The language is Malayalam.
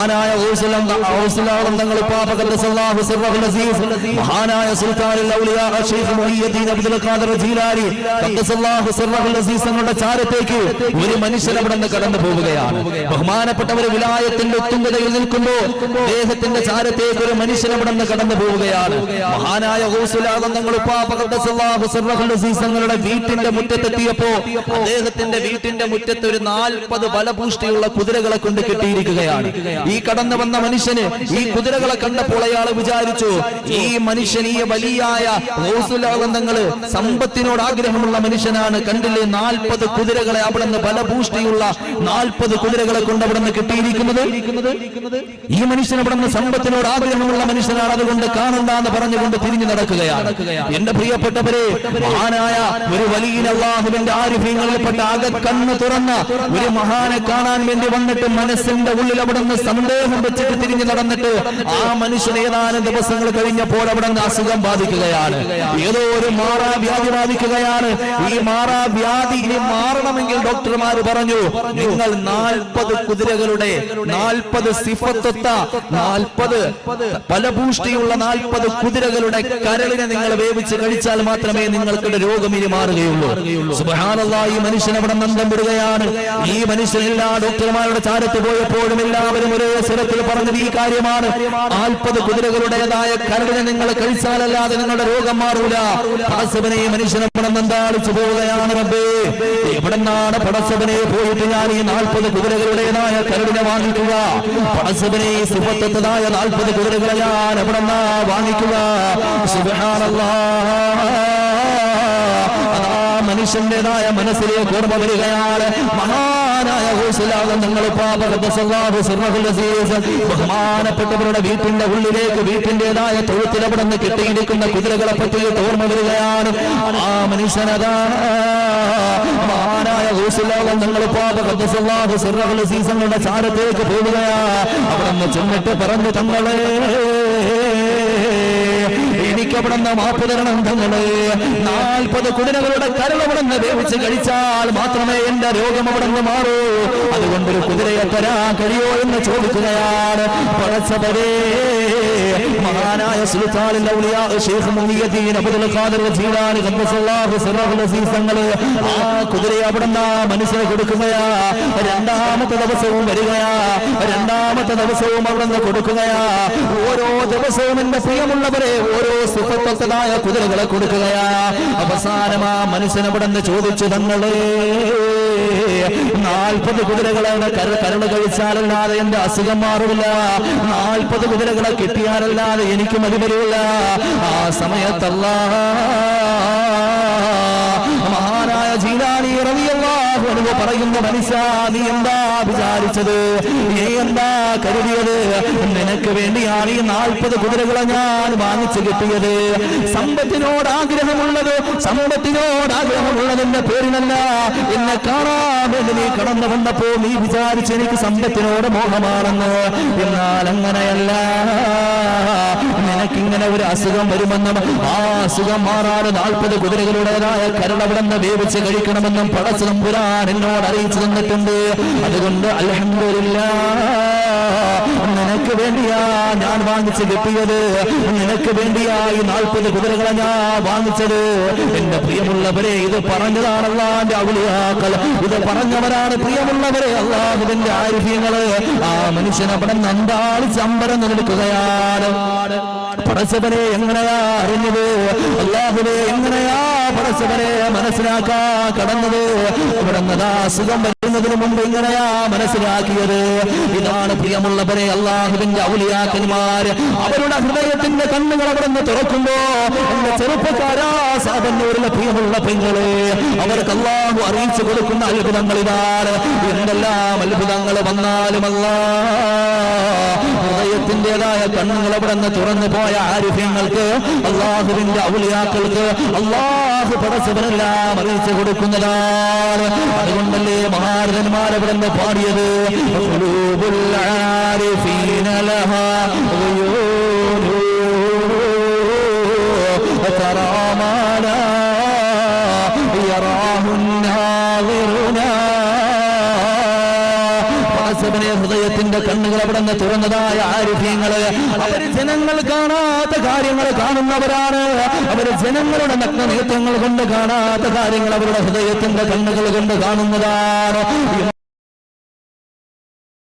മഹാനായ തങ്ങൾ മഹാനായ സുൽത്താനുൽ തങ്ങളുടെ ചാരത്തേക്ക് ഒരു മനുഷ്യൻ അവിടെ നിന്ന് കടന്നു പോവുകയാണ്. ബഹുമാനപ്പെട്ടവർ വിലായത്തിന്റെ ഉത്തുംഗതയിൽ നിൽക്കുമ്പോൾ അദ്ദേഹത്തിന്റെ ചാരത്തേക്ക് ഒരു മനുഷ്യൻ അവിടെ നിന്ന് കടന്നു പോവുകയാണ്. മഹാനായ തങ്ങൾ തങ്ങളുടെ വീട്ടിന്റെ മുറ്റത്തെത്തിയപ്പോ അദ്ദേഹത്തിന്റെ വീട്ടിന്റെ മുറ്റത്ത് ഒരു നാൽപ്പത് ബലപൂഷ്ടിയുള്ള കുതിരകളെ കൊണ്ട് കെട്ടിയിരിക്കുകയാണ്. ഈ കടന്നു വന്ന മനുഷ്യന് ഈ കുതിരകളെ കണ്ടപ്പോൾ അയാൾ വിചാരിച്ചു ഈ മനുഷ്യൻ ഈ വലിയായ ഗൗസുലാനന്ദങ്ങൾ സമ്പത്തിനോട് ആഗ്രഹമുള്ള മനുഷ്യനാണ്. കണ്ടില്ലേ? നാൽപ്പത് കുതിരകളെ അവിടെ നിന്ന് ബലഭൂഷ്ടിയുള്ള നാൽപ്പത് കുതിരകളെ കൊണ്ട് അവിടെ നിന്ന് കിട്ടിയിരിക്കുന്നത്? ഈ മനുഷ്യൻ അവിടെ നിന്ന് സമ്പത്തിനോട് ആഗ്രഹമുള്ള മനുഷ്യനാണ്. അതുകൊണ്ട് കാണണ്ട എന്ന് പറഞ്ഞുകൊണ്ട് തിരിഞ്ഞു നടക്കുകയാണ്. എന്റെ പ്രിയപ്പെട്ടവരെ മഹാനായ ഒരു വലിയ അള്ളാഹുവിന്റെ ആരിഫ്യങ്ങളിൽപ്പെട്ട ആകെ കണ്ണ് തുറന്ന ഒരു മഹാനെ കാണാൻ വേണ്ടി വന്നിട്ട് മനസ്സിന്റെ ഉള്ളിൽ അവിടെ നിന്ന് സന്ദേഹം വെച്ചിട്ട് തിരിഞ്ഞു നടന്നിട്ട് ആ മനുഷ്യൻ ഏതാനും ദിവസങ്ങൾ കഴിഞ്ഞപ്പോൾ അവിടെ അസുഖം ബാധിക്കുകയാണ്. ഏതോ ഒരു മാറാ വ്യാധി ബാധിക്കുകയാണ്. ഈ മാറാ വ്യാധി മാറണമെങ്കിൽ ഡോക്ടർമാർ പറഞ്ഞു നിങ്ങൾ നാൽപ്പത് കുതിരകളുടെ നാൽപ്പത് സിഫത്തൊത്ത നാൽപ്പത് ഫലഭൂഷ്ടിയുള്ള നാൽപ്പത് കുതിരകളുടെ കരളിനെ നിങ്ങൾ വേവിച്ച് കഴിച്ചാൽ മാത്രമേ നിങ്ങൾക്കുടെ രോഗം ഇനി മാറുകയുള്ളൂ. ഈ മനുഷ്യൻ അവിടെ നന്ദം വിടുകയാണ്. ഈ മനുഷ്യൻ ഡോക്ടർമാരുടെ ചാരത്ത് പോയപ്പോഴും എല്ലാവരും ഒരേ സ്വരത്തിൽ പറഞ്ഞത് ഈ കാര്യമാണ്. നാൽപ്പത് കുതിരകളുടേതായ കരടിനെ നിങ്ങൾ കഴിച്ചാലല്ലാതെ നിങ്ങളുടെ രോഗം മാറൂല. പടസവനെ മനുഷ്യനെ പണം നന്താളിച്ചു പോവുകയാണ് റബ്ബേ. എവിടെന്നാണ് പടസവനെ പോയിട്ട് ഞാൻ ഈ നാൽപ്പത് കുതിരകളുടേതായ കരടിനെ വാങ്ങിക്കുക? പടസവനെ സുഖത്തതായ നാൽപ്പത് കുതിരകളെ ഞാൻ എവിടെന്നാ വാങ്ങിക്കുക? മനുഷ്യന്റേതായ മനസ്സിലേക്ക് ഓർമ്മ വരികയാണ്. മഹാനായ നിങ്ങൾ ബഹുമാനപ്പെട്ടവരുടെ വീട്ടിന്റെ ഉള്ളിലേക്ക് വീട്ടിന്റേതായ തൊഴുത്തിൽ നിന്ന് കെട്ടിയിരിക്കുന്ന കുതിരകളെ പറ്റി ഓർമ്മ വരികയാണ്. ആ മനുഷ്യനതാ മഹാനായ നിങ്ങൾ സീസങ്ങളുടെ ചാരത്തേക്ക് പോവുകയാ അവിടെ ചെന്നിട്ട് പറഞ്ഞു തങ്ങളെ നിന്ന് മാപ്പ് തരണം തങ്ങളെ നാൽപ്പത് കുതിരകളുടെ കരളവിടുന്ന് വേവിച്ച് കഴിച്ചാൽ മാത്രമേ എന്റെ രോഗം അവിടെ നിന്ന് മാറൂ. അതുകൊണ്ട് ഒരു കുതിരയെ തരാൻ കഴിയോ എന്ന് ചോദിക്കുകയാണ്. പടച്ചവരേ മഹാനായ സുൽത്താനിൽ ഔലിയാ ശൈഖ് മുഹിയുദ്ദീൻ അബ്ദുൽ ഖാദിർ ജീലാനി ഖദ്ദസല്ലാഹു സിറഹുൽ അസീസ് ആ കുതിരയെ അവിടുന്ന് മനുഷ്യന് കൊടുക്കുകയാ. രണ്ടാമത്തെ ദിവസവും വരികയാ. രണ്ടാമത്തെ ദിവസവും അവിടുന്ന് കൊടുക്കുകയാ. ഓരോ ദിവസവും എന്റെ പ്രിയമുള്ളവരെ ഓരോ സുഖത്വത്തതായ കുതിരകളെ കൊടുക്കുകയാ. അവസാനം ആ മനുഷ്യൻ അവിടെ ചോദിച്ചു തങ്ങളെ നാൽപ്പത് കുതിരകളെ കര കരട് കഴിച്ചാലല്ലാതെ എന്റെ അസുഖം മാറില്ല നാൽപ്പത് കുതിരകളെ കിട്ടിയാലല്ലാതെ എനിക്ക് മതി വരില്ല ആ സമയത്തല്ല. മഹാനായ ജീലാനി റളിയല്ലാഹു അൻഹു പറയുന്ന മനുഷ്യ നീ എന്താ വിചാരിച്ചത്. നീ എന്താ കരുതിയത്? നിനക്ക് വേണ്ടിയാണ് ഈ നാൽപ്പത് കുതിരകളെ ഞാൻ വാങ്ങിച്ചു കിട്ടിയത്. സമ്പത്തിനോട് ആഗ്രഹമുള്ളത് സമ്പത്തിനോട് ആഗ്രഹമുള്ളതിന്റെ പേരിനല്ല എന്നെ കാണാൻ വേണ്ടി നീ കടന്നു വന്നപ്പോ നീ വിചാരിച്ച എനിക്ക് സമ്പത്തിനോട് മോഹമാണെന്ന്. എന്നാൽ അങ്ങനെയല്ല. നിനക്കിങ്ങനെ ഒരു അസുഖം വരുമെന്നും ആ അസുഖം മാറാതെ നാൽപ്പത് കുതിരകളുടേതായ കരളവിടന്ന് വേവിച്ച് കഴിക്കണമെന്നും പടച്ചതും പുരാൻ എന്നോട് അറിയിച്ചു തന്നിട്ടുണ്ട്. അതുകൊണ്ട് അലഹമില്ല നിനക്ക് വേണ്ടിയാ ഞാൻ വാങ്ങിച്ച് കിട്ടിയത്. നിനക്ക് വേണ്ടിയാ ഈ നാൽപ്പത് കുതിരകളെ ഞാൻ വാങ്ങിച്ചത്. എന്റെ പ്രിയമുള്ളവരെ ഇത് പറഞ്ഞതാണ് അള്ളാന്റെ ഔലിയാക്കൾ. ഇത് പറഞ്ഞവരാണ് പ്രിയമുള്ളവരെ അള്ളാഹുവിന്റെ ആരോഗ്യങ്ങൾ ആ മനുഷ്യൻ അവിടെ നന്താളി ചമ്പരം നിൽക്കുകയാണ് പടച്ചവനെ എങ്ങനെയാ അറിഞ്ഞത്? അള്ളാഹുവെ എങ്ങനെയാ പടച്ചവനെ മനസ്സിലാക്കാ കടന്നത്? അവിടെ നദാ സുഖം വരുന്നതിന് മുമ്പ് എങ്ങനെയാ മനസ്സിലാക്കിയത്? ഇതാണ് പ്രിയമുള്ളവരെ അള്ളാഹുവിന്റെ ഔലിയാക്കന്മാര് അവരുടെ ഹൃദയത്തിന്റെ കണ്ണുകൾ അവിടെ നിന്ന് തുറക്കുമ്പോ എന്റെ ചെറുപ്പക്കാരാ സാധനൂരിലെ പ്രിയമുള്ള പെങ്ങളെ. അവർക്ക് അള്ളാഹു അറിയിച്ചു കൊടുക്കുന്ന അത്ഭുതങ്ങൾ ഇതാണ് എന്തെല്ലാം അത്ഭുതങ്ങൾ വന്നാലും അല്ലാ ഹൃദയത്തിന്റെതായ കണ്ണുകൾ അവിടെ നിന്ന് തുറന്നു പോയ ആരിഫ്യങ്ങൾക്ക് അള്ളാഹുവിന്റെ ഔലിയാക്കൾക്ക് അള്ളാഹു പടച്ചവനെല്ലാം അറിയിച്ചു കൊടുക്കുന്നതാണ്. അതുകൊണ്ടല്ലേ മഹാരഥന്മാർ അവിടെ നിന്ന് പാടിയത് ഖുലൂബുൽ ആരിഫീന ലഹാ ഉയൂനു ترى ما لا يراه الناظرون വാസവനെ ഹൃദയത്തിന്റെ ഹൃദയത്തിന്റെ കണ്ണുകൾ അവിടെ നിന്ന് തുറന്നതായ ആരോഗ്യങ്ങൾ അവർ ജനങ്ങൾ കാണാത്ത കാര്യങ്ങൾ കാണുന്നവരാണ്. അവർ ജനങ്ങളുടെ നഗ്ന നേത്രങ്ങൾ കൊണ്ട് കാണാത്ത കാര്യങ്ങൾ അവരുടെ ഹൃദയത്തിന്റെ കണ്ണുകൾ കൊണ്ട് കാണുന്നതാണ്.